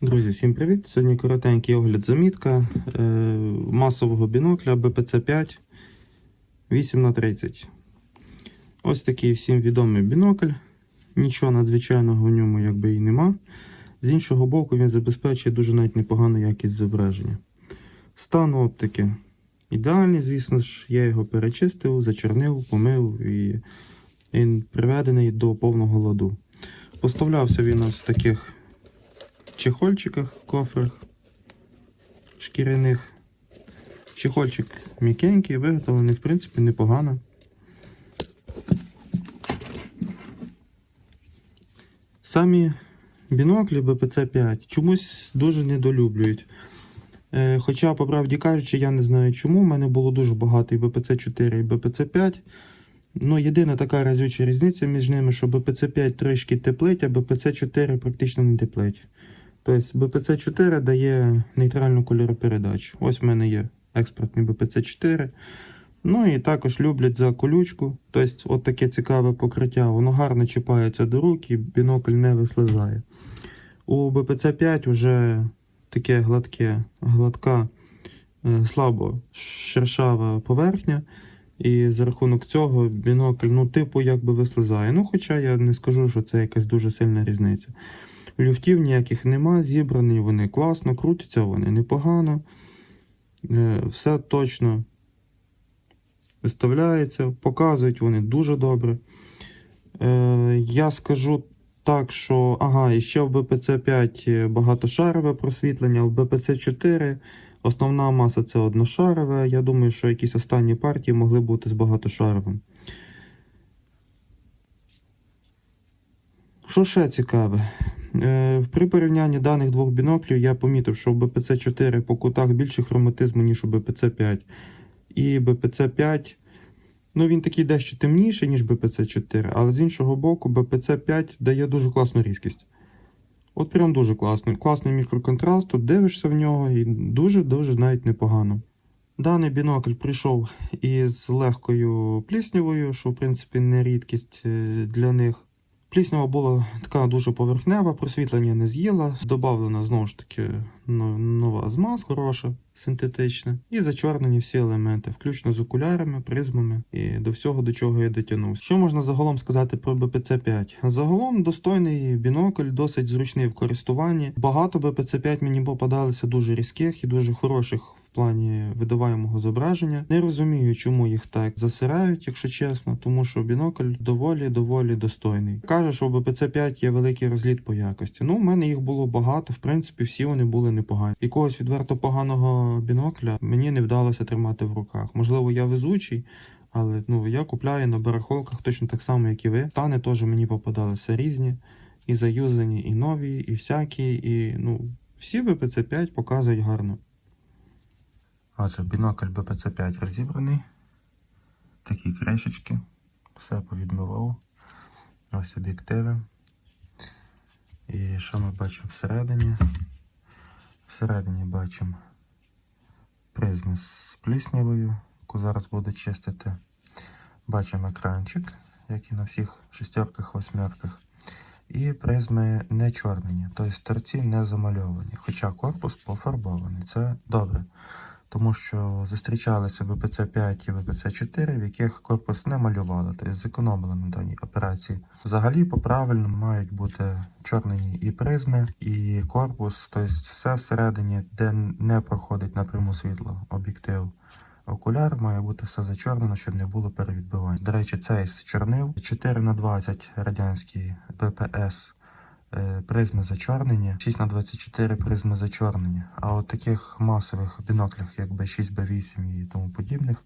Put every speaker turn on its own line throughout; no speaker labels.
Друзі, всім привіт! Сьогодні коротенький огляд замітка е, масового бінокля BPC5 8х30. Ось такий всім відомий бінокль. Нічого надзвичайного в ньому якби і нема. З іншого боку, він забезпечує дуже навіть непогану якість зображення. Стан оптики ідеальний, звісно ж, я його перечистив, зачернив, помив і він приведений до повного ладу. Поставлявся він ось в таких чехольчиках, кофрах шкіряних. Чехольчик м'якенький, виготовлений, в принципі, непогано. Самі біноклі BPC5 чомусь дуже недолюблюють. Е, Хоча, по правді кажучи, я не знаю чому. У мене було дуже багато і BPC4, і BPC5. Ну, єдина така разюча різниця між ними, що BPC5 трішки теплить, а BPC4 практично не теплить. Тобто BPC4 дає нейтральну кольоропередачу. Ось в мене є експортний BPC4. Ну і також люблять за колючку. Тобто, от таке цікаве покриття, воно гарно чіпається до рук і бінокль не вислизає. У BPC5 вже таке гладке, гладка, е, слабо шершава поверхня. І за рахунок цього бінокль, ну, типу, якби вислизає. Ну, хоча я не скажу, що це якась дуже сильна різниця. Люфтів ніяких нема, зібрані вони класно, крутяться вони непогано. Е, Все точно виставляється, показують вони дуже добре. Е, Я скажу так, що ага, і ще в BPC5 багатошарове просвітлення, в BPC4 основна маса це одношарове. Я думаю, що якісь останні партії могли бути з багатошаровим. Що ще цікаве? Е, При порівнянні даних двох біноклів я помітив, що в BPC4 по кутах більше хроматизму, ніж у BPC5. І BPC5, ну він такий дещо темніший, ніж BPC4, але з іншого боку, BPC5 дає дуже класну різкість. От прям дуже класно. Класний мікроконтраст, тут дивишся в нього і дуже-дуже навіть непогано. Даний бінокль прийшов із легкою пліснявою, що в принципі не рідкість е, для них. Пліснява була така дуже поверхнева, просвітлення не з'їла. Добавлена знову ж таки нова змазка хороша, синтетична. І зачорнені всі елементи, включно з окулярами, призмами і до всього, до чого я дотягнувся. Що можна загалом сказати про BPC5? Загалом достойний бінокль, досить зручний в користуванні. Багато BPC5 мені попадалися дуже різких і дуже хороших в плані видаваємого зображення. Не розумію, чому їх так засирають, якщо чесно, тому що бінокль доволі доволі достойний. Каже, що в BPC5 є великий розліт по якості. Ну, в мене їх було багато, в принципі, всі вони були непогані. Якогось відверто поганого бінокля мені не вдалося тримати в руках. Можливо, я везучий. Але ну, я купляю на барахолках точно так само, як і ви. Стани теж мені попадалися різні. І заюзані, і нові, і всякі, і ну, всі BPC5 показують гарно. Отже, бінокль BPC5 розібраний. Такі кришечки. Все повідмивав. Ось об'єктиви. І що ми бачимо всередині? Всередині бачимо призму з пліснявою, яку зараз буду чистити. Бачимо екранчик, як і на всіх шестерках, восьмерках. І призми не чорнені, тобто торці не замальовані, хоча корпус пофарбований. Це добре. Тому що зустрічалися BPC5 і BPC4, в яких корпус не малювали, тобто зекономили на даній операції. Взагалі, по правильному мають бути чорні і призми, і корпус, тобто все всередині, де не проходить напряму світло об'єктив. Окуляр має бути все зачорнено, щоб не було перевідбивань. До речі, цей з чорнив 4 на 20 радянський БПС е, призми зачорнені, 6 на 24 призми зачорнені. А от таких масових біноклях, як B6, B8 і тому подібних,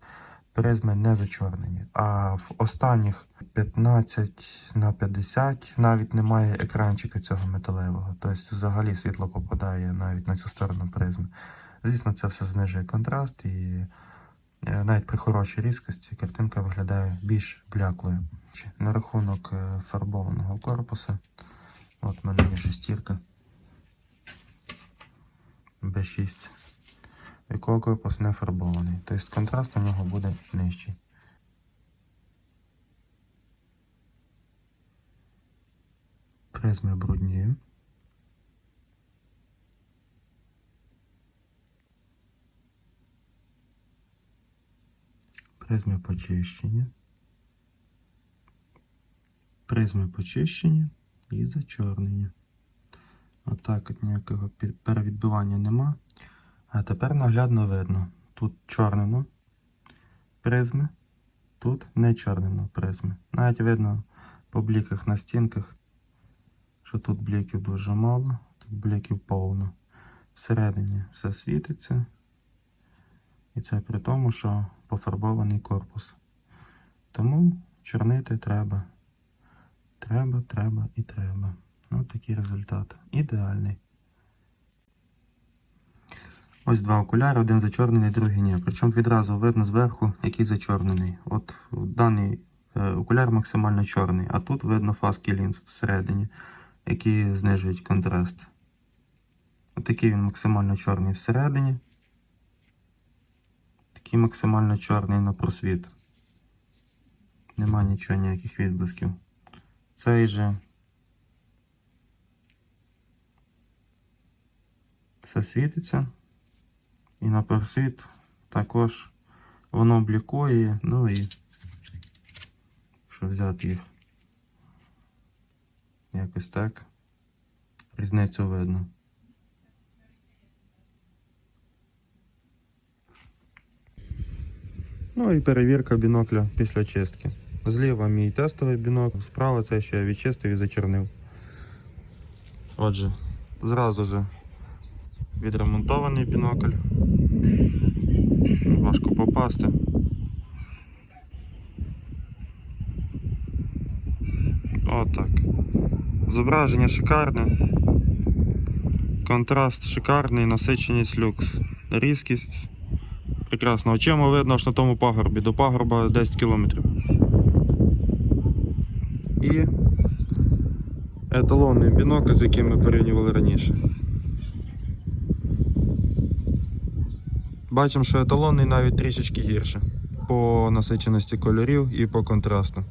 призми не зачорнені. А в останніх 15 на 50 навіть немає екранчика цього металевого. Тобто взагалі світло попадає навіть на цю сторону призми. Звісно, це все знижує контраст і е, навіть при хорошій різкості картинка виглядає більш бляклою. На рахунок е, фарбованого корпусу. От в мене є шестірка. B6. Якого корпус не фарбований. Тобто контраст у нього буде нижчий. Призми брудні. Призми почищення. Призми почищення і зачорнені. Отак от ніякого перевідбивання нема. А тепер наглядно видно. Тут чорнено призми, тут не чорнено призми. Навіть видно по бліках на стінках, що тут бліків дуже мало, тут бліків повно. Всередині все світиться. І це при тому, що пофарбований корпус. Тому чорнити треба. Треба, треба і треба. Ось такий результат. Ідеальний. Ось два окуляри, один зачорнений, другий ні. Причому відразу видно зверху, який зачорнений. От даний е, окуляр максимально чорний, а тут видно фаски лінз всередині, які знижують контраст. Отакий він максимально чорний всередині. Такий максимально чорний на просвіт. Нема нічого, ніяких відблисків. Цей же. Все світиться. І на просвіт також воно блікує. Ну і якщо взяти їх якось так, різницю видно. Ну і перевірка бінокля після чистки. Зліва мій тестовий бінокль, справа це що я відчистив і зачернив. Отже, зразу же відремонтований бінокль. Важко попасти. Отак. Зображення шикарне. Контраст шикарний, насиченість люкс. Різкість. Прекрасно. Очима видно аж на тому пагорбі. До пагорба 10 кілометрів. І еталонний бінокль, з яким ми порівнювали раніше. Бачимо, що еталонний навіть трішечки гірше по насиченості кольорів і по контрасту.